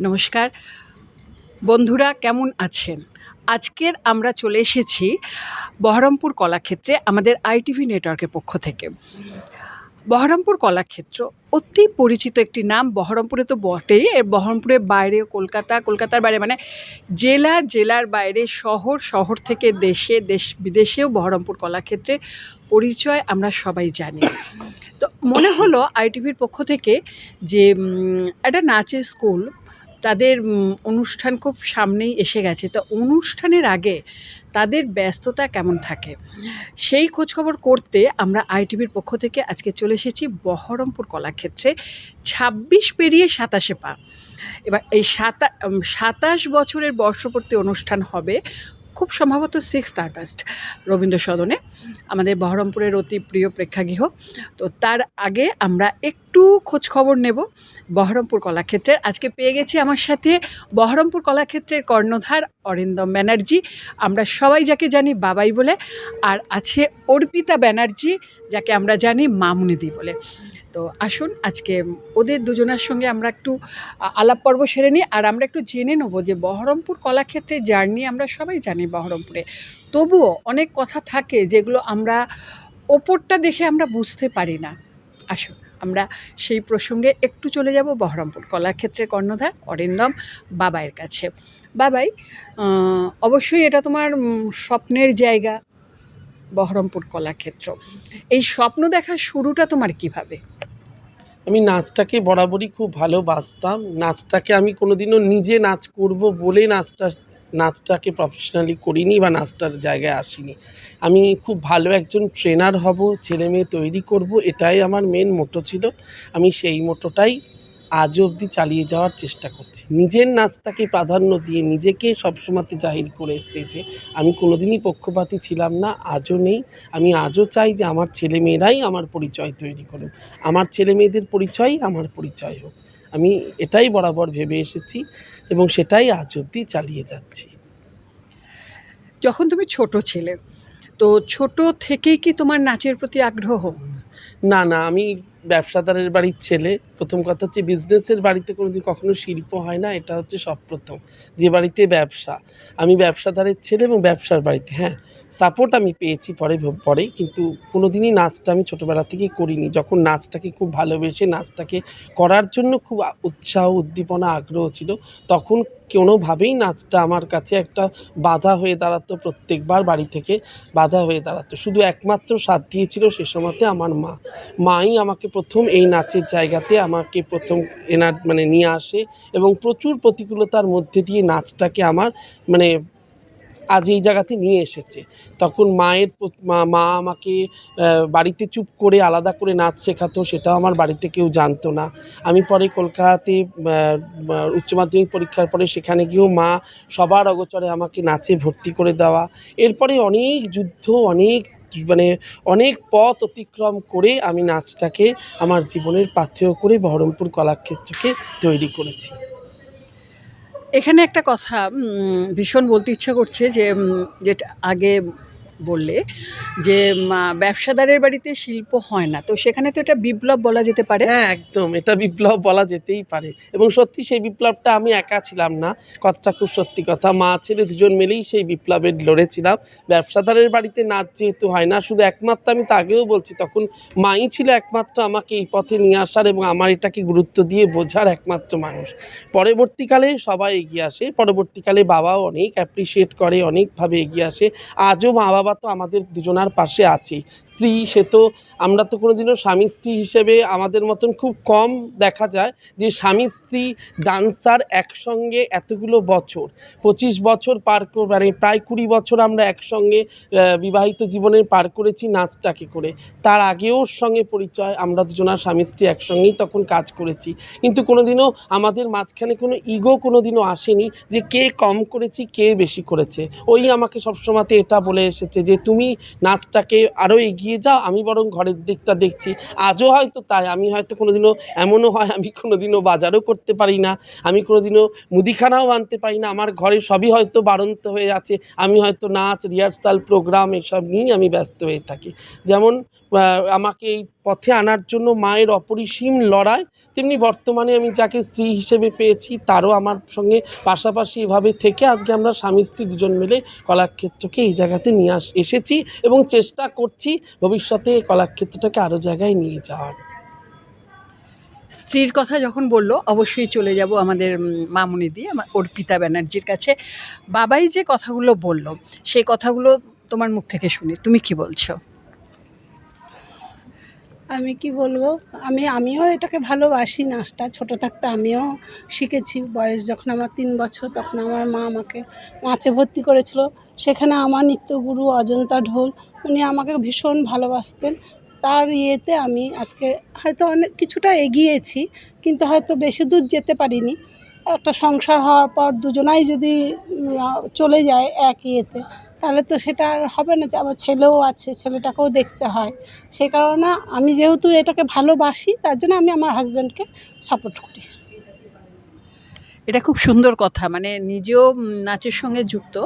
নমস্কার। বন্ধুরা, কেমন আছেন? আজকের আমরা চলে এসেছি বহরমপুর কলাক্ষেত্রে আমাদের আইটিভি নেটওয়ার্কের পক্ষ থেকে। বহরমপুর কলাক্ষেত্র অতি পরিচিত একটি নাম। বহরমপুরে তো বটেই, এর বহরমপুরের বাইরে কলকাতা, কলকাতার বাইরে মানে জেলা, জেলার বাইরে, শহর শহর থেকে দেশে, দেশ বিদেশেও বহরমপুর কলাক্ষেত্রের পরিচয় আমরা সবাই জানি। তো মনে হলো আইটিভির পক্ষ থেকে যে একটা নাচের স্কুল তাদের অনুষ্ঠান খুব সামনেই এসে গেছে। তো অনুষ্ঠানের আগে তাদের ব্যস্ততা কেমন থাকে? সেই খোঁজখবর করতে আমরা আইটিভির পক্ষ থেকে আজকে চলে এসেছি বহরমপুর কলাক্ষেত্রে, ছাব্বিশ পেরিয়ে সাতাশে পা। এবার এই সাতা সাতাশ বছরের বর্ষপূর্তি অনুষ্ঠান হবে খুব সম্ভবত সিক্সথ আগস্ট রবীন্দ্র সদনে, আমাদের বহরমপুরের অতি প্রিয় প্রেক্ষাগৃহ। তো তার আগে আমরা একটু খোঁজ খবর নেব বহরমপুর কলাক্ষেত্রের। আজকে পেয়ে গেছি আমার সাথে বহরমপুর কলাক্ষেত্রের কর্ণধার অরিন্দম ব্যানার্জি। আমরা সবাই যাকে জানি বাবাই বলে, আর আছে অর্পিতা ব্যানার্জি, যাকে আমরা জানি মামুনিদি বলে। তো আসুন, আজকে ওদের দুজনার সঙ্গে আমরা একটু আলাপ পর্ব সেরে নিই। আর আমরা একটু জেনে নেব যে বহরমপুর কলাক্ষেত্রের জার্নি আমরা সবাই জানি বহরমপুরে। তবুও অনেক কথা থাকে যেগুলো আমরা ওপরটা দেখে আমরা বুঝতে পারি না। আসুন, আমরা সেই প্রসঙ্গে একটু চলে যাব বহরমপুর কলাক্ষেত্রের কর্ণধার অরিন্দম বাবাইয়ের কাছে। বাবাই অবশ্যই এটা তোমার স্বপ্নের জায়গা। বহরমপুর কলাক্ষেত্র। এই স্বপ্ন দেখার শুরুটা তোমার কীভাবে? আমি নাচটাকে বরাবরই খুব ভালোবাসতাম নাচটাকে আমি কোনোদিনও নিজে নাচ করব বলে নাচটা, নাচটাকে প্রফেশনালি করিনি বা নাচটার জায়গায় আসিনি। আমি খুব ভালো একজন ট্রেনার হব ছেলে মেয়ে তৈরি করব, এটাই আমার মেন মোটো ছিল। আমি সেই মোটোটাই আজ অবধি চালিয়ে যাওয়ার চেষ্টা করছি। নিজের নাচটাকে প্রাধান্য দিয়ে নিজেকে সবসময়তে জাহির করে স্টেজে। আমি কোনোদিনই পক্ষপাতী ছিলাম না আজও নেই। আমি আজও চাই যে আমার ছেলে মেয়েরাই আমার পরিচয় তৈরি করুক। আমার ছেলে মেয়েদের পরিচয়ই আমার পরিচয় হোক। আমি এটাই বরাবর ভেবে এসেছি এবং সেটাই আজ অবধি চালিয়ে যাচ্ছি। যখন তুমি ছোট ছিলে তো ছোট থেকেই কি তোমার নাচের প্রতি আগ্রহ? না না আমি ব্যবসাদারের বাড়ির ছেলে। প্রথম কথা হচ্ছে বিজনেসের বাড়িতে কোনোদিন কখনো শিল্প হয় না, এটা হচ্ছে সব প্রথম। যে বাড়িতে ব্যবসা, আমি ব্যবসাদারের ছেলে এবং ব্যবসার বাড়িতে হ্যাঁ। সাপোর্ট আমি পেয়েছি পরে পরে কিন্তু কোনোদিনই নাচটা আমি ছোটোবেলা থেকে করিনি। যখন নাচটাকে খুব ভালোবেসে, নাচটাকে করার জন্য খুব উৎসাহ, উদ্দীপনা, আগ্রহ ছিল, তখন কোনোভাবেই নাচটা আমার কাছে একটা বাধা হয়ে দাঁড়াতো প্রত্যেকবার বাড়ি থেকে, বাধা হয়ে দাঁড়াতো। শুধু একমাত্র সাথ দিয়েছিল সে সময়তে আমার মা। মাই আমাকে প্রথম এই নাচের জায়গাতে আমাকে প্রথম এনার মানে নিয়ে আসে এবং প্রচুর প্রতিকূলতার মধ্যে দিয়ে নাচটাকে আমার মানে আজ এই জায়গাতে নিয়ে এসেছে। তখন মায়ের মা আমাকে বাড়িতে চুপ করে আলাদা করে নাচ শেখাতো, সেটাও আমার বাড়িতে কেউ জানতো না। আমি পরে কলকাতাতে উচ্চ মাধ্যমিক পরীক্ষার পরে সেখানে গিয়েও মা সবার অগোচরে আমাকে নাচে ভর্তি করে দেওয়া। এরপরে অনেক যুদ্ধ, অনেক মানে অনেক পথ অতিক্রম করে আমি নাচটাকে আমার জীবনের পাথেয় করে বহরমপুর কলাক্ষেত্রকে তৈরি করেছি। এখানে একটা কথা ভীষণ বলতে ইচ্ছা করছে যে যেটা আগে বললে যে ব্যবসাদারের বাড়িতে শিল্প হয় না। তো সেখানে তো এটা বিপ্লব বলা যেতে পারে। হ্যাঁ একদম। এটা বিপ্লব বলা যেতেই পারে। এবং সত্যি সেই বিপ্লবটা আমি একা ছিলাম না। কথাটা খুব সত্যি কথা। মা ছেলে দুজন মিলেই সেই বিপ্লবের লড়েছিলাম ব্যবসাদারের বাড়িতে নাচ যেহেতু হয় না, শুধু একমাত্র আমি তা আগেও বলছি, তখন মাই ছিল একমাত্র আমাকে এই পথে নিয়ে আসার এবং আমার এটাকে গুরুত্ব দিয়ে বোঝার একমাত্র মানুষ। পরবর্তীকালে সবাই এগিয়ে আসে। পরবর্তীকালে বাবাও অনেক অ্যাপ্রিসিয়েট করে, অনেকভাবে এগিয়ে আসে। আজও মা বাবা তো আমাদের দুজনার পাশে আছে। স্ত্রী, সে তো আমরা তো কোনোদিনও স্বামী স্ত্রী হিসেবে আমাদের মতন খুব কম দেখা যায় যে স্বামী স্ত্রী ডান্সার একসঙ্গে এতগুলো বছর, পঁচিশ বছর পার মানে প্রায় কুড়ি বছর আমরা একসঙ্গে বিবাহিত জীবনের পার করেছি নাচটাকে করে। তার আগেও সঙ্গে পরিচয়, আমরা দুজনার স্বামী স্ত্রী একসঙ্গেই তখন কাজ করেছি। কিন্তু কোনোদিনও আমাদের মাঝখানে কোনো ইগো কোনোদিনও আসেনি যে কে কম করেছি, কে বেশি করেছে। ওই আমাকে সবসময়তে এটা বলে এসেছে যে তুমি নাচটাকে আরও এগিয়ে যাও, আমি বরং ঘরের দিকটা দেখছি। আজও হয়তো তাই, আমি হয়তো কোনোদিনও এমনও হয়, আমি কোনোদিনও বাজারও করতে পারি না, আমি কোনোদিনও মুদিখানাও আনতে পারি না, আমার ঘরে সবই হয়তো বাড়ন্ত হয়ে আছে, আমি হয়তো নাচ, রিহার্সাল, প্রোগ্রাম, এসব নিয়েই আমি ব্যস্ত হয়ে থাকি। যেমন আমাকে এই পথে আনার জন্য মায়ের অপরিসীম লড়াই, তেমনি বর্তমানে আমি যাকে স্ত্রী হিসেবে পেয়েছি তারও আমার সঙ্গে পাশাপাশি এভাবে থেকে আজকে আমরা স্বামী স্ত্রী দুজন মিলে কলাক্ষেত্রকে এই জায়গাতে নিয়ে আস, এসেছি এবং চেষ্টা করছি ভবিষ্যতে কলাক্ষেত্রটাকে আরও জায়গায় নিয়ে যাওয়ার। স্ত্রীর কথা যখন বলল, অবশ্যই চলে যাব আমাদের মামুনি দিয়ে আমার অর্পিতা ব্যানার্জির কাছে। বাবাই যে কথাগুলো বলল, সেই কথাগুলো তোমার মুখ থেকে শুনি, তুমি কি বলছো? আমি কি বলব? আমি, আমিও এটাকে ভালোবাসি নাচটা। ছোট থাকতে আমিও শিখেছি। বয়স যখন আমার তিন বছর, তখন আমার মা আমাকে নাচে ভর্তি করেছিল। সেখানে আমার নৃত্যগুরু অজন্তা ঢোল, উনি আমাকে ভীষণ ভালোবাসতেন। তার ইয়েতে আমি আজকে হয়তো অনেক, কিছুটা এগিয়েছি, কিন্তু হয়তো বেশি দূর যেতে পারিনি। একটা সংসার হওয়ার পর দুজনাই যদি চলে যায় এক ইয়েতে তাহলে তো সেটা আর হবে না যে আমার ছেলেও আছে, ছেলেটাকেও দেখতে হয়। সে কারণে আমি যেহেতু এটাকে ভালোবাসি, তার জন্য আমি আমার হাজব্যান্ডকে সাপোর্ট করি। এটা খুব সুন্দর কথা মানে নিজেও নাচের সঙ্গে যুক্ত,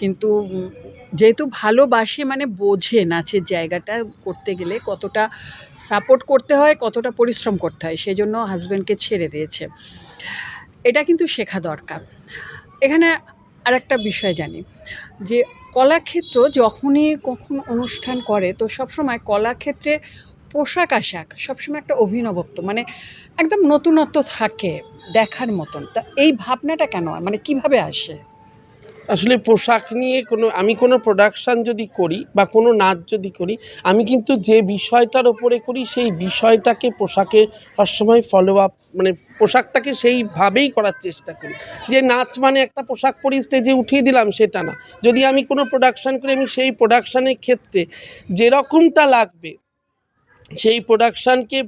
কিন্তু যেহেতু ভালোবাসে মানে বোঝে নাচের জায়গাটা করতে গেলে কতটা সাপোর্ট করতে হয়, কতটা পরিশ্রম করতে হয়, সেজন্য হাজব্যান্ডকে ছেড়ে দিয়েছে। এটা কিন্তু শেখা দরকার। এখানে আরেকটা বিষয় জানি, যে কলাক্ষেত্র যখনই কখন অনুষ্ঠান করে, তো সবসময় কলাক্ষেত্রের পোশাক আশাক সবসময় একটা অভিনবত্ব মানে একদম নতুনত্ব থাকে দেখার মতন। তা এই ভাবনাটা কেন মানে কীভাবে আসে? আসলে পোশাক নিয়ে কোনো, আমি কোনো প্রোডাকশান যদি করি বা কোনো নাচ যদি করি, আমি কিন্তু যে বিষয়টার ওপরে করি, সেই বিষয়টাকে পোশাকে সবসময় ফলো আপ মানে পোশাকটাকে সেইভাবেই করার চেষ্টা করি। যে নাচ মানে একটা পোশাক পরি স্টেজে উঠিয়ে দিলাম, সেটা না। যদি আমি কোনো প্রোডাকশান করি, আমি সেই প্রোডাকশানের ক্ষেত্রে যেরকমটা লাগবে, সেই প্রোডাকশানকে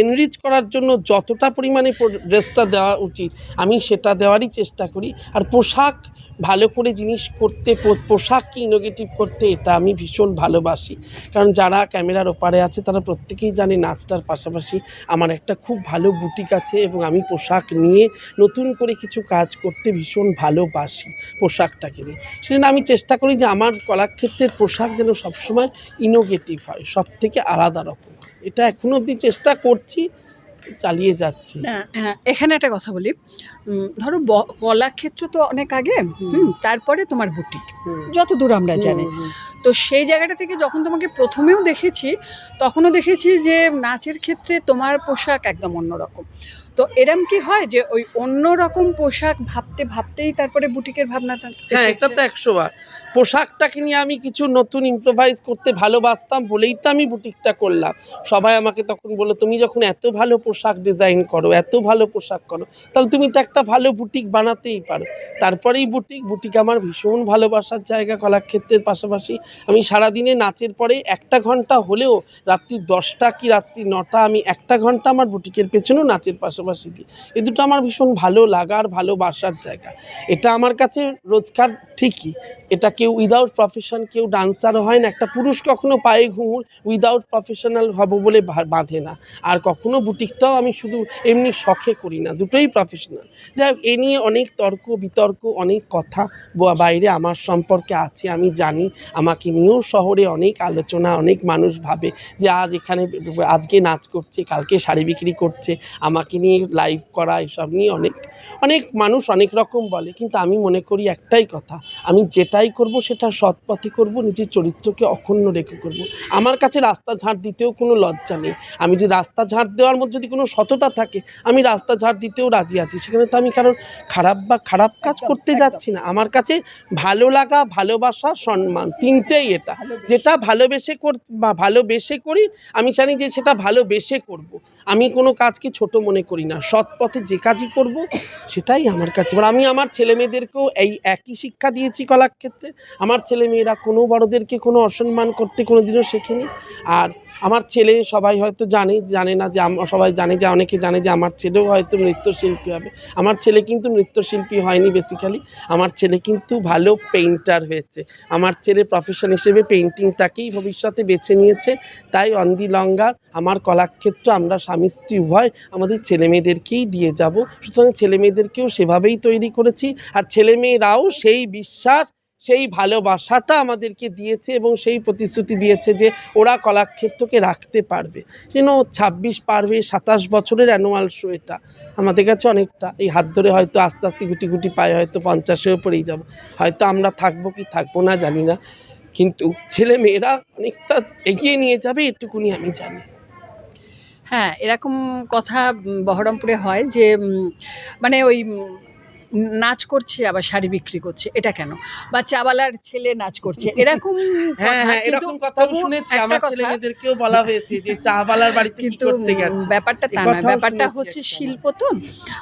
এনরিচ করার জন্য যতটা পরিমাণে ড্রেসটা দেওয়া উচিত, আমি সেটা দেওয়ারই চেষ্টা করি। আর পোশাক, ভালো করে জিনিস করতে পোশাককে ইনোভেটিভ করতে এটা আমি ভীষণ ভালোবাসি। কারণ যারা ক্যামেরার ওপারে আছে, তারা প্রত্যেকেই জানে নাচটার পাশাপাশি আমার একটা খুব ভালো বুটিক আছে এবং আমি পোশাক নিয়ে নতুন করে কিছু কাজ করতে ভীষণ ভালোবাসি পোশাকটাকে নিয়ে। সেজন্য আমি চেষ্টা করি যে আমার কলাক্ষেত্রের পোশাক যেন সবসময় ইনোভেটিভ হয় সব থেকে আলাদা রকম। এটা এখনও অবধি চেষ্টা করছি চালিয়ে যাচ্ছি। হ্যাঁ, এখানে একটা কথা বলি। ধরো কলাক্ষেত্র তো অনেক আগে তারপরে তোমার বুটিক হুম। যতদূর আমরা জানি। তো সেই জায়গাটা থেকে যখন তোমাকে প্রথমেও দেখেছি তখনও দেখেছি যে নাচের ক্ষেত্রে তোমার পোশাক একদম অন্যরকম। তো এরম কি হয় যে ওই অন্যরকম পোশাক ভাবতে ভাবতেই তারপরে বুটিকের ভাবনাটা হ্যাঁ এটা তো একশো বার। পোশাকটাকে নিয়ে আমি কিছু নতুন ইম্প্রোভাইজ করতে ভালোবাসতাম বলেই তো আমি বুটিকটা করলাম। সবাই আমাকে তখন বলল, তুমি যখন এত ভালো পোশাক ডিজাইন করো, এত ভালো পোশাক করো, তাহলে তুমি তো একটা ভালো বুটিক বানাতেই পারো। তারপরেই বুটিক বুটিক আমার ভীষণ ভালোবাসার জায়গা কলাক্ষেত্রের পাশাপাশি আমি সারাদিনে নাচের পরে একটা ঘণ্টা হলেও রাত্রি দশটা কি রাত্রি নটা আমি একটা ঘণ্টা আমার বুটিকের পেছনেও নাচের পাশাপাশি দিই। এ দুটো আমার ভীষণ ভালো লাগার, ভালোবাসার জায়গা। এটা আমার কাছে রোজগার ঠিকই। এটা কেউ উইদাউট প্রফেশন কেউ ডান্সারও হয় না। একটা পুরুষ কখনো পায়ে ঘুমুর উইদাউট প্রফেশনাল হব বলে বাঁধে না। আর কখনো বুটিকটাও আমি শুধু এমনি শখে করি না, দুটোই প্রফেশনাল যাই হোক, এ নিয়ে অনেক তর্ক, বিতর্ক, অনেক কথা বাইরে আমার সম্পর্কে আছে, আমি জানি। আমাকে নিয়েও শহরে অনেক আলোচনা, অনেক মানুষ ভাবে যে আজ এখানে আজকে নাচ করছে, কালকে শাড়ি বিক্রি করছে, আমাকে নিয়ে লাইভ করা, এসব নিয়ে অনেক অনেক মানুষ অনেক রকম বলে। কিন্তু আমি মনে করি একটাই কথা, আমি যেটাই করব সেটা সৎ পথে করব নিজের চরিত্রকে অক্ষুণ্ণ রেখে করব। আমার কাছে রাস্তা ঝাড় দিতেও কোনো লজ্জা নেই। আমি যে রাস্তা ঝাড় দেওয়ার মধ্যে যদি কোনো সততা থাকে আমি রাস্তা ঝাড় দিতেও রাজি আছি। সেখানে তো আমি কারণ খারাপ বা খারাপ কাজ করতে যাচ্ছি না। আমার কাছে ভালো লাগা ভালোবাসা সম্মান তিনটেই এটা। যেটা ভালোবেসে কর বা ভালোবেসে করি আমি জানি যে সেটা ভালোবেসে করব। আমি কোনো কাজকে ছোট মনে করি না। সৎ পথে যে কাজই করব সেটাই আমার কাছে। আমি আমার ছেলে মেয়েদেরকেও এই একই শিক্ষা দিয়েছি কলাক্ষেত্রে। আমার ছেলে মেয়েরা কোনো বড়োদেরকে কোনো অসম্মান করতে কোনো দিনও শেখেনি। আর আমার ছেলে সবাই হয়তো জানে জানে না যে সবাই জানে যে, অনেকে জানে যে আমার ছেলেও হয়তো নৃত্যশিল্পী হবে। আমার ছেলে কিন্তু নৃত্যশিল্পী হয়নি বেসিক্যালি আমার ছেলে কিন্তু ভালো পেইন্টার হয়েছে। আমার ছেলে প্রফেশন হিসেবে পেইন্টিংটাকেই ভবিষ্যতে বেছে নিয়েছে। তাই অন দি লঙ্গার আমার কলাক্ষেত্র, আমরা স্বামী স্ত্রী উভয় আমাদের ছেলে মেয়েদেরকেই দিয়ে যাব। সুতরাং ছেলে মেয়েদেরকেও সেভাবেই তৈরি করেছি। আর ছেলে মেয়েরাও সেই বিশ্বাস সেই ভালোবাসাটা আমাদেরকে দিয়েছে এবং সেই প্রতিশ্রুতি দিয়েছে যে ওরা কলাক্ষেত্রকে রাখতে পারবে। সেন ছাব্বিশ পারবে, সাতাশ বছরের অ্যানুয়াল শো এটা। আমাদের কাছে অনেকটা এই হাত ধরে হয়তো আস্তে আস্তে গুটি গুটি পায়ে হয়তো পঞ্চাশের উপরেই যাব। হয়তো আমরা থাকব কি থাকব না জানি না। কিন্তু ছেলে মেয়েরা অনেকটা এগিয়ে নিয়ে যাবে এটুকুনি আমি জানি। হ্যাঁ এরকম কথা বহরমপুরে হয় যে মানে ওই নাচ করছে আবার শাড়ি বিক্রি করছে এটা কেন? বা চাওয়ালার ছেলে নাচ করছে এরকম হ্যাঁ হ্যাঁ এরকম কথা শুনেছি আমার কথা, বলা হয়েছে যে চা বালার বাড়িতে কি করতে গেছে। ব্যাপারটা তা কথাও ব্যাপারটা হচ্ছে শিল্প তো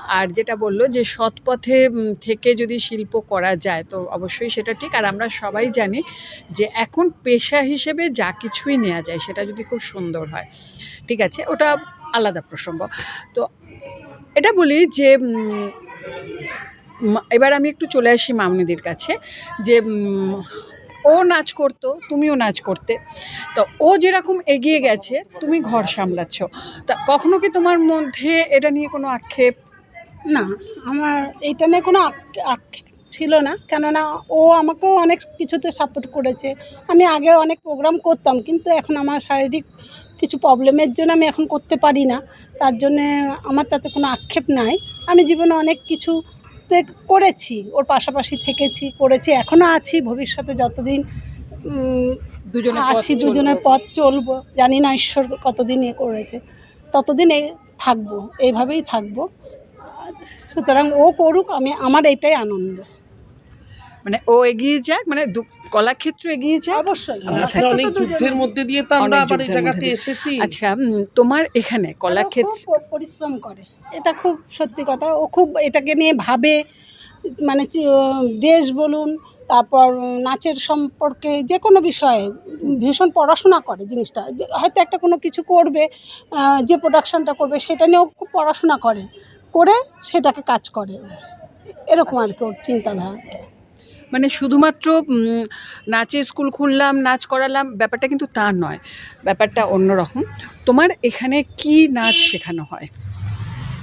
আর যেটা বলল যে সৎ পথে থেকে যদি শিল্প করা যায় তো অবশ্যই সেটা ঠিক আর আমরা সবাই জানি যে এখন পেশা হিসেবে যা কিছুই নেওয়া যায় সেটা যদি খুব সুন্দর হয় ঠিক আছে ওটা আলাদা প্রসঙ্গ। তো এটা বলি যে এবার আমি একটু চলে আসি মামনিদের কাছে যে ও নাচ করতো, তুমিও নাচ করতে। তো ও যেরকম এগিয়ে গেছে, তুমি ঘর সামলাচ্ছ। তা কখনো কি তোমার মধ্যে এটা নিয়ে কোনো আক্ষেপ? না, আমার এটা নিয়ে কোনো আক- আক্ষেপ ছিল না। কেননা ও আমাকেও অনেক কিছুতে সাপোর্ট করেছে। আমি আগে অনেক প্রোগ্রাম করতাম, কিন্তু এখন আমার শারীরিক কিছু প্রবলেমের জন্য আমি এখন করতে পারি না। তার জন্যে আমার তাতে কোনো আক্ষেপ নাই। আমি জীবনে অনেক কিছুতে করেছি ওর পাশাপাশি থেকেছি করেছি এখনও আছি ভবিষ্যতে যতদিন দুজনে আছি দুজনের পথ চলবো জানি না ঈশ্বর কতদিন এ করেছে ততদিন এই থাকব এইভাবেই থাকব। সুতরাং ও করুক আমি আমার এইটাই আনন্দ। মানে ও এগিয়ে যাক মানে দু- কলাক্ষেত্র এগিয়ে যাক। অবশ্যই। যুদ্ধের মধ্যে দিয়ে তো আমরা আবার এই জায়গাতে দিয়ে। এসেছি। আচ্ছা তোমার এখানে কলাক্ষেত্র ও পরিশ্রম করে। এটা খুব সত্যি কথা। ও খুব এটাকে নিয়ে ভাবে মানে ড্রেস বলুন, তারপর নাচের সম্পর্কে যে কোনো বিষয়ে ভীষণ পড়াশোনা করে জিনিসটা। হয়তো একটা কোনো কিছু করবে যে প্রোডাকশানটা করবে, সেটা নিয়েও খুব পড়াশোনা করে করে সেটাকে কাজ করে। এরকম আর কি ওর চিন্তাধারা। মানে শুধুমাত্র নাচের স্কুল খুললাম, নাচ করালাম, ব্যাপারটা কিন্তু তা নয়। ব্যাপারটা অন্যরকম। তোমার এখানে কি নাচ শেখানো হয়?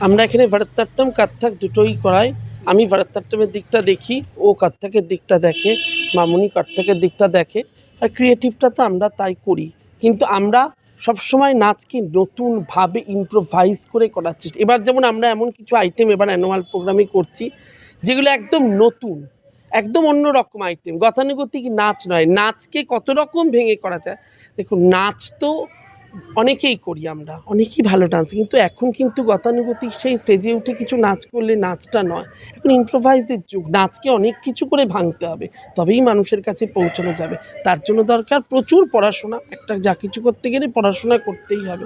আমরা এখানে ভরতনাট্যম, কত্থক দুটোই করাই। আমি ভরতনাট্যমের দিকটা দেখি, ও কত্থকের দিকটা দেখে, মামুনি কত্থকের দিকটা দেখে। আর ক্রিয়েটিভটা তো আমরা তাই করি। কিন্তু আমরা সবসময় নাচকে নতুনভাবে ইম্প্রোভাইজ করে করার চেষ্টা এবার যেমন আমরা এমন কিছু আইটেম এবার অ্যানুয়াল প্রোগ্রামে করছি, যেগুলো একদম নতুন, একদম অন্য রকম আইটেম গতানুগতিক নাচ নয়, নাচকে কত রকম ভেঙে করা যায়। দেখুন, নাচ তো অনেকেই করি আমরা, অনেকেই ভালো ডান্স কিন্তু এখন কিন্তু গতানুগতিক সেই স্টেজে উঠে কিছু নাচ করলে নাচটা নয়। এখন ইম্প্রোভাইজের যুগ, নাচকে অনেক কিছু করে ভাঙতে হবে, তবেই মানুষের কাছে পৌঁছানো যাবে। তার জন্য দরকার প্রচুর পড়াশোনা, একটা যা কিছু করতে গেলে পড়াশোনা করতেই হবে।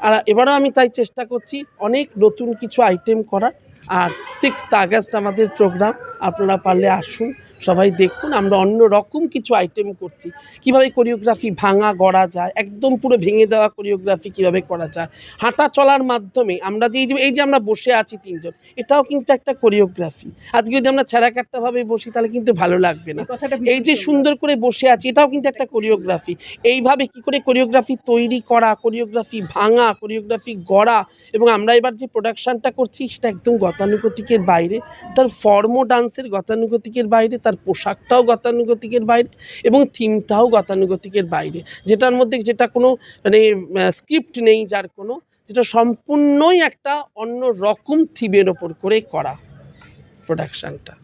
আর এবারও আমি তাই চেষ্টা করছি, অনেক নতুন কিছু আইটেম করার। আর সিক্সথ আগস্ট আমাদের প্রোগ্রাম আপনারা পারলে আসুন সবাই দেখুন আমরা অন্য রকম কিছু আইটেম করছি। কীভাবে কোরিওগ্রাফি ভাঙা গড়া যায় একদম পুরো ভেঙে দেওয়া কোরিওগ্রাফি কীভাবে করা যায়। হাঁটা চলার মাধ্যমে আমরা যে এই যে এই যে আমরা বসে আছি তিনজন এটাও কিন্তু একটা কোরিওগ্রাফি আজকে যদি আমরা ছেঁড়াকাট্টাভাবে বসি তাহলে কিন্তু ভালো লাগবে না। এই যে সুন্দর করে বসে আছি এটাও কিন্তু একটা কোরিওগ্রাফি এইভাবে কি করে কোরিওগ্রাফি তৈরি করা কোরিওগ্রাফি ভাঙা কোরিওগ্রাফি গড়া এবং আমরা এবার যে প্রোডাকশানটা করছি সেটা একদম গতানুগতিকের বাইরে। তার ফর্ম ডান্সের গতানুগতিকের বাইরে, তার পোশাকটাও গতানুগতিকের বাইরে এবং থিমটাও গতানুগতিকের বাইরে। যেটার মধ্যে যেটা কোনো মানে স্ক্রিপ্ট নেই যার কোনো, যেটা সম্পূর্ণই একটা অন্য রকম থিমের ওপর করে করা প্রোডাকশানটা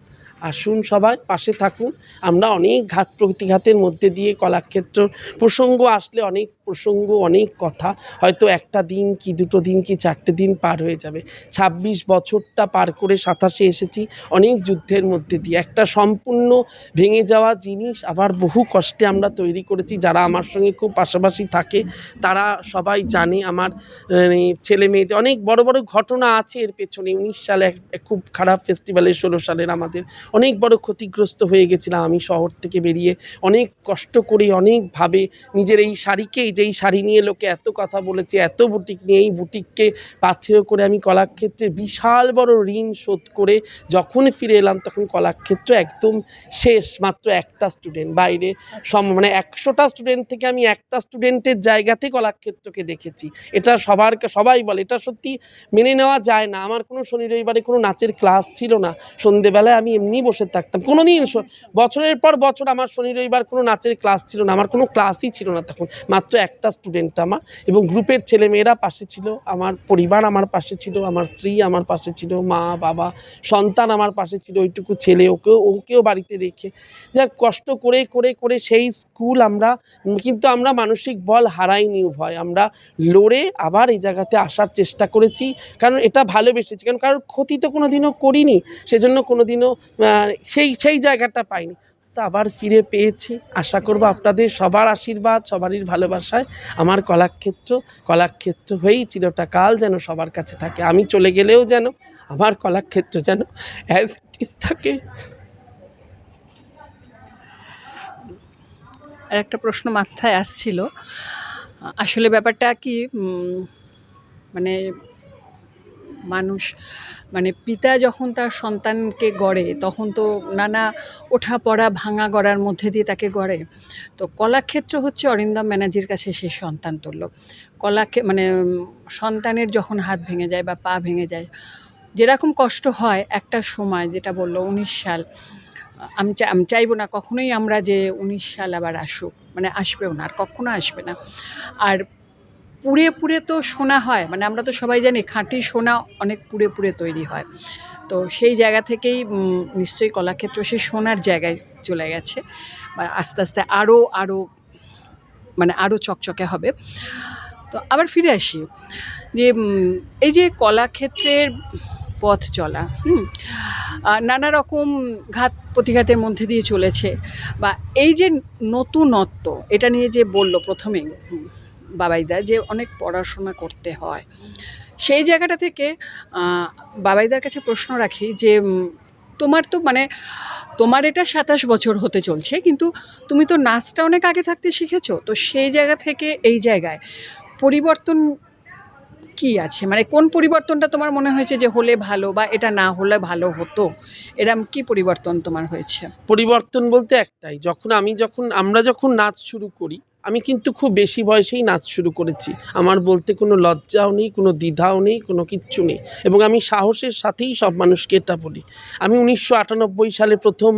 আসুন সবাই পাশে থাকুন। আমরা অনেক ঘাত প্রতিঘাতের মধ্যে দিয়ে কলাক্ষেত্র প্রসঙ্গ আসলে অনেক প্রসঙ্গ অনেক কথা। হয়তো একটা দিন কি দুটো দিন কি চারটে দিন পার হয়ে যাবে। ছাব্বিশ বছরটা পার করে সাতাশে এসেছি অনেক যুদ্ধের মধ্যে দিয়ে। একটা সম্পূর্ণ ভেঙে যাওয়া জিনিস আবার বহু কষ্টে আমরা তৈরি করেছি। যারা আমার সঙ্গে খুব পাশাপাশি থাকে তারা সবাই জানে আমার মানে, ছেলে মেয়েদের। অনেক বড় বড় ঘটনা আছে এর পেছনে। উনিশ সালে খুব খারাপ ফেস্টিভ্যালের ষোলো সালের আমাদের অনেক বড় ক্ষতিগ্রস্ত হয়ে গেছিলাম আমি শহর থেকে বেরিয়ে। অনেক কষ্ট করে, অনেকভাবে নিজের এই শাড়িকেই যেই শাড়ি নিয়ে লোকে এত কথা বলেছে, এত বুটিক নিয়ে এই বুটিককে পাথেয় করে আমি কলাক্ষেত্রে বিশাল বড় ঋণ শোধ করে যখন ফিরে এলাম তখন কলাক্ষেত্র একদম শেষ, মাত্র একটা স্টুডেন্ট বাইরে। সম মানে একশোটা স্টুডেন্ট থেকে আমি একটা স্টুডেন্টের জায়গাতে কলাক্ষেত্রকে দেখেছি। এটা সবার, সবাই বলে, এটা সত্যি মেনে নেওয়া যায় না। আমার কোনো শনি রবিবারে কোনো নাচের ক্লাস ছিল না। সন্ধেবেলায় আমি এমনি দিনই বসে থাকতাম। কোনো দিন বছরের পর বছর আমার শনি, রবিবার কোনো নাচের ক্লাস ছিল না। আমার কোনো ক্লাসই ছিল না তখন। মাত্র একটা স্টুডেন্ট আমার এবং গ্রুপের ছেলেমেয়েরা পাশে ছিল। আমার পরিবার আমার পাশে ছিল, আমার স্ত্রী আমার পাশে ছিল, মা, বাবা, সন্তান আমার পাশে ছিল, ওইটুকু ছেলে ওকেও ওকেও বাড়িতে রেখে। যা কষ্ট করে করে করে সেই স্কুল আমরা, কিন্তু আমরা মানসিক বল হারাইনি উভয়। আমরা লড়ে আবার এই জায়গাতে আসার চেষ্টা করেছি। কারণ এটা ভালোবেসেছি। কারণ কারোর ক্ষতি তো কোনো দিনও করিনি। সেজন্য কোনো দিনও সেই সেই জায়গাটা পাইনি। তো আবার ফিরে পেয়েছি। আশা করব আপনাদের সবার আশীর্বাদ, সবারই ভালোবাসায়। আমার কলাক্ষেত্র কলাক্ষেত্র হয়েই চিরটা কাল যেন সবার কাছে থাকে। আমি চলে গেলেও যেন আমার কলাক্ষেত্র যেন অ্যাজ ইট ইজ থাকে। আর একটা প্রশ্ন মাথায় আসছিল। আসলে ব্যাপারটা কি মানে মানুষ মানে পিতা যখন তার সন্তানকে গড়ে, তখন তো নানা ওঠা পড়া ভাঙা গড়ার মধ্যে দিয়ে তাকে গড়ে। তো কলাক্ষেত্র হচ্ছে অরিন্দম ব্যানার্জির কাছে সেই সন্তান তুল্য। কলাক্ষে মানে সন্তানের যখন হাত ভেঙে যায় বা পা ভেঙে যায়, যেরকম কষ্ট হয় একটা সময়, যেটা বলল উনিশ সাল, আমি আমি চাইব না কখনোই আমরা যে উনিশ সাল আবার আসুক মানে আসবেও না, আর কখনো আসবে না। আর পুড়ে পুড়ে তো সোনা হয় মানে আমরা তো সবাই জানি খাঁটি সোনা অনেক পুড়ে পুড়ে তৈরি হয়। তো সেই জায়গা থেকেই নিশ্চয়ই কলাক্ষেত্র সেই সোনার জায়গায় চলে গেছে বা আস্তে আস্তে আরও আরও মানে আরও চকচকে হবে। তো আবার ফিরে আসি, যে এই যে কলাক্ষেত্রের পথ চলা, হুম নানা রকম ঘাত প্রতিঘাতের মধ্যে দিয়ে চলেছে বা এই যে নতুনত্ব, এটা নিয়ে যে বলল প্রথমেই বাবাইদা যে অনেক পড়াশোনা করতে হয়। সেই জায়গাটা থেকে বাবাইদার কাছে প্রশ্ন রাখি যে তোমার তো মানে তোমার এটা সাতাশ বছর হতে চলছে, কিন্তু তুমি তো নাচটা অনেক আগে থাকতে শিখেছো, তো সেই জায়গা থেকে, এই জায়গায় পরিবর্তন কি আছে? মানে কোন পরিবর্তনটা তোমার মনে হয়েছে যে হলে ভালো বা এটা না হলে ভালো হতো? এরম কি পরিবর্তন তোমার হয়েছে? পরিবর্তন বলতে একটাই, যখন আমি যখন, আমরা যখন নাচ শুরু করি আমি কিন্তু খুব বেশি বয়সেই নাচ শুরু করেছি। আমার বলতে কোনো লজ্জাও নেই, কোনো দ্বিধাও নেই, কোনো কিচ্ছু নেই। এবং আমি সাহসের সাথেই সব মানুষকে এটা বলি। আমি উনিশশো আটানব্বই সালে প্রথম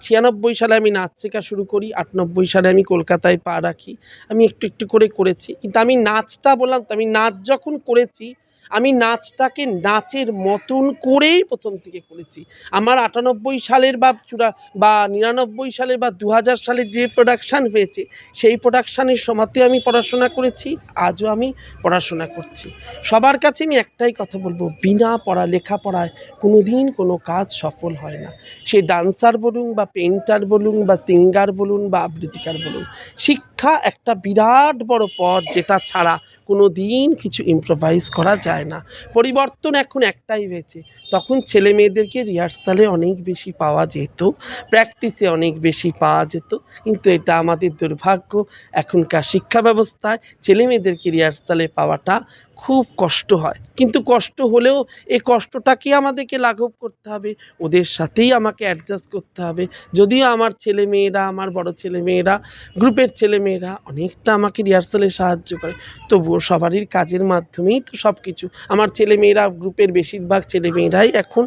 ছিয়ানব্বই সালে আমি নাচ শেখা শুরু করি, আটানব্বই সালে আমি কলকাতায় পা রাখি। আমি একটু একটু করে করেছি। কিন্তু আমি নাচটা বললাম তো, আমি নাচ যখন করেছি আমি নাচটাকে নাচের মতন করেই প্রথম থেকে করেছি। আমার আটানব্বই সালের বা চূড়া বা নিরানব্বই সালের বা দু হাজার সালের যে প্রোডাকশান হয়েছে, সেই প্রোডাকশানের সময়তে আমি পড়াশোনা করেছি, আজও আমি পড়াশোনা করছি। সবার কাছে আমি একটাই কথা বলব, বিনা পড়া, লেখাপড়ায় কোনো দিন কোনো কাজ সফল হয় না। সে ডান্সার বলুন বা পেন্টার বলুন বা সিঙ্গার বলুন বা আবৃত্তিকার বলুন, শিক্ষা একটা বিরাট বড় পথ যেটা ছাড়া কোনো দিন কিছু ইম্প্রোভাইজ করা যায় না। পরিবর্তন এখন একটাই হয়েছে। তখন ছেলে মেয়েদেরকে রিহার্সালে অনেক বেশি পাওয়া যেত প্র্যাকটিসে অনেক বেশি পাওয়া যেত। কিন্তু এটা আমাদের দুর্ভাগ্য। এখনকার শিক্ষা ব্যবস্থায় ছেলে মেয়েদেরকে রিহার্সালে পাওয়াটা খুব কষ্ট হয়। কিন্তু কষ্ট হলেও এই কষ্টটাকে আমাদেরকে লাঘব করতে হবে। ওদের সাথেই আমাকে অ্যাডজাস্ট করতে হবে। যদিও আমার ছেলে মেয়েরা, আমার বড় ছেলে মেয়েরা গ্রুপের ছেলে মেয়েরা অনেকটা আমাকে রিহার্সালে সাহায্য করে। তবুও সবারই কাজের মাধ্যমেই তো সব কিছু আমার ছেলে মেয়েরা গ্রুপের বেশিরভাগ ছেলে মেয়েরাই এখন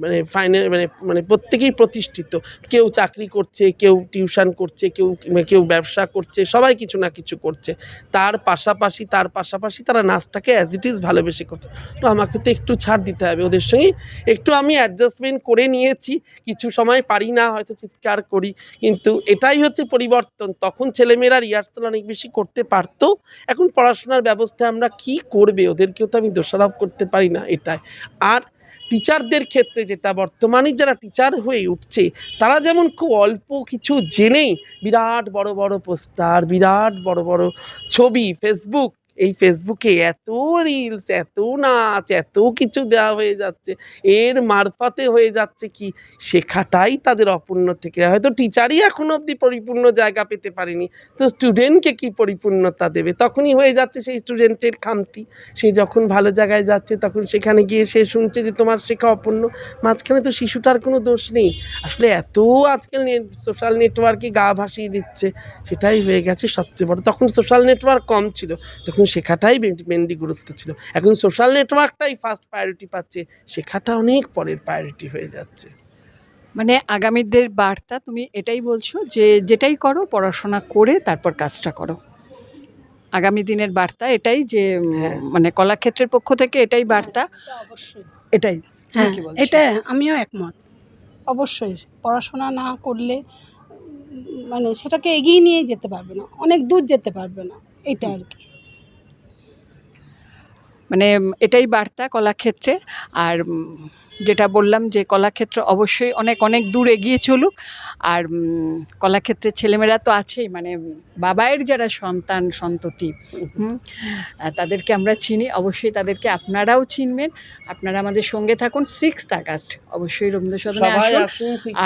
মানে ফাইনাল মানে মানে প্রত্যেকেই প্রতিষ্ঠিত। কেউ চাকরি করছে, কেউ টিউশন করছে, কেউ কেউ ব্যবসা করছে, সবাই কিছু না কিছু করছে। তার পাশাপাশি তার পাশাপাশি তারা নাচটাকে অ্যাজ ইট ইজ ভালোবেসে করছে। তো আমাকে তো একটু ছাড় দিতে হবে ওদের সঙ্গে। একটু আমি অ্যাডজাস্টমেন্ট করে নিয়েছি। কিছু সময় পারি না, হয়তো চিৎকার করি। কিন্তু এটাই হচ্ছে পরিবর্তন। তখন ছেলেমেয়েরা রিহার্সাল অনেক বেশি করতে পারতো। এখন পড়াশোনার ব্যবস্থায় আমরা কি করবে? ওদেরকেও তো আমি দোষারোপ করতে পারি না এটাই। আর টিচারদের ক্ষেত্রে যেটা বর্তমানে যারা টিচার হয়ে উঠছে, তারা যেমন খুব অল্প কিছু জেনেই বিরাট বড় বড় পোস্টার, বিরাট বড় বড় ছবি ফেসবুক এই ফেসবুকে এত রিলস এত নাচ, এত কিছু দেওয়া হয়ে যাচ্ছে। এর মারফতে হয়ে যাচ্ছে কি? শেখাটাই তাদের অপূর্ণ থেকে। হয়তো টিচারই এখনও অবধি পরিপূর্ণ জায়গা পেতে পারেনি। তো স্টুডেন্টকে কি পরিপূর্ণতা দেবে? তখনই হয়ে যাচ্ছে সেই স্টুডেন্টের খামতি। সে যখন ভালো জায়গায় যাচ্ছে, তখন সেখানে গিয়ে সে শুনছে যে তোমার শেখা অপূর্ণ। মাঝখানে তো শিশুটার কোনো দোষ নেই। আসলে এত আজকাল সোশ্যাল নেটওয়ার্কে গা ভাসিয়ে দিচ্ছে। সেটাই হয়ে গেছে সবচেয়ে বড়। তখন সোশ্যাল নেটওয়ার্ক কম ছিল। তখন শেখাটাই মেনলি গুরুত্ব ছিল। এখন সোশ্যাল নেটওয়ার্কটাই ফার্স্ট প্রায়োরিটি পাচ্ছে শেখাটা অনেক পরের প্রায়োরিটি হয়ে যাচ্ছে। মানে আগামীদের বার্তা তুমি এটাই বলছো যে যেটাই করো পড়াশোনা করে তারপর কাজটা করো। আগামী দিনের বার্তা এটাই যে হ্যাঁ। মানে কলাক্ষেত্রের পক্ষ থেকে এটাই বার্তা। অবশ্যই এটাই হ্যাঁ এটা আমিও একমত। অবশ্যই পড়াশোনা না করলে মানে সেটাকে এগিয়ে নিয়ে যেতে পারবে না অনেক দূর যেতে পারবে না এটা আর কি। মানে এটাই বার্তা কলাক্ষেত্রে। আর যেটা বললাম যে কলাক্ষেত্র অবশ্যই অনেক অনেক দূর এগিয়ে চলুক। আর কলাক্ষেত্রের ছেলেমেয়েরা তো আছেই মানে বাবায়ের যারা সন্তান সন্ততি তাদেরকে আমরা চিনি। অবশ্যই তাদেরকে আপনারাও চিনবেন। আপনারা আমাদের সঙ্গে থাকুন সিক্সথ আগস্ট। অবশ্যই রবীন্দ্র সদনে আসুন।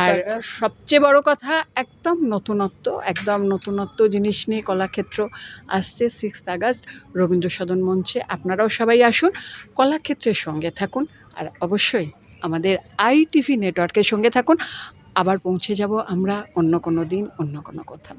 আর সবচেয়ে বড় কথা একদম নতুনত্ব একদম নতুনত্ব জিনিস নিয়ে কলাক্ষেত্র আসছে সিক্সথ আগস্ট রবীন্দ্রসদন মঞ্চে। আপনারাও সবাই আসুন, কলাক্ষেত্রের সঙ্গে থাকুন আর অবশ্যই আমাদের আইটিভি নেটওয়ার্কের সঙ্গে থাকুন। আবার পৌঁছে যাব আমরা অন্য কোনো দিন, অন্য কোনো কোথাও।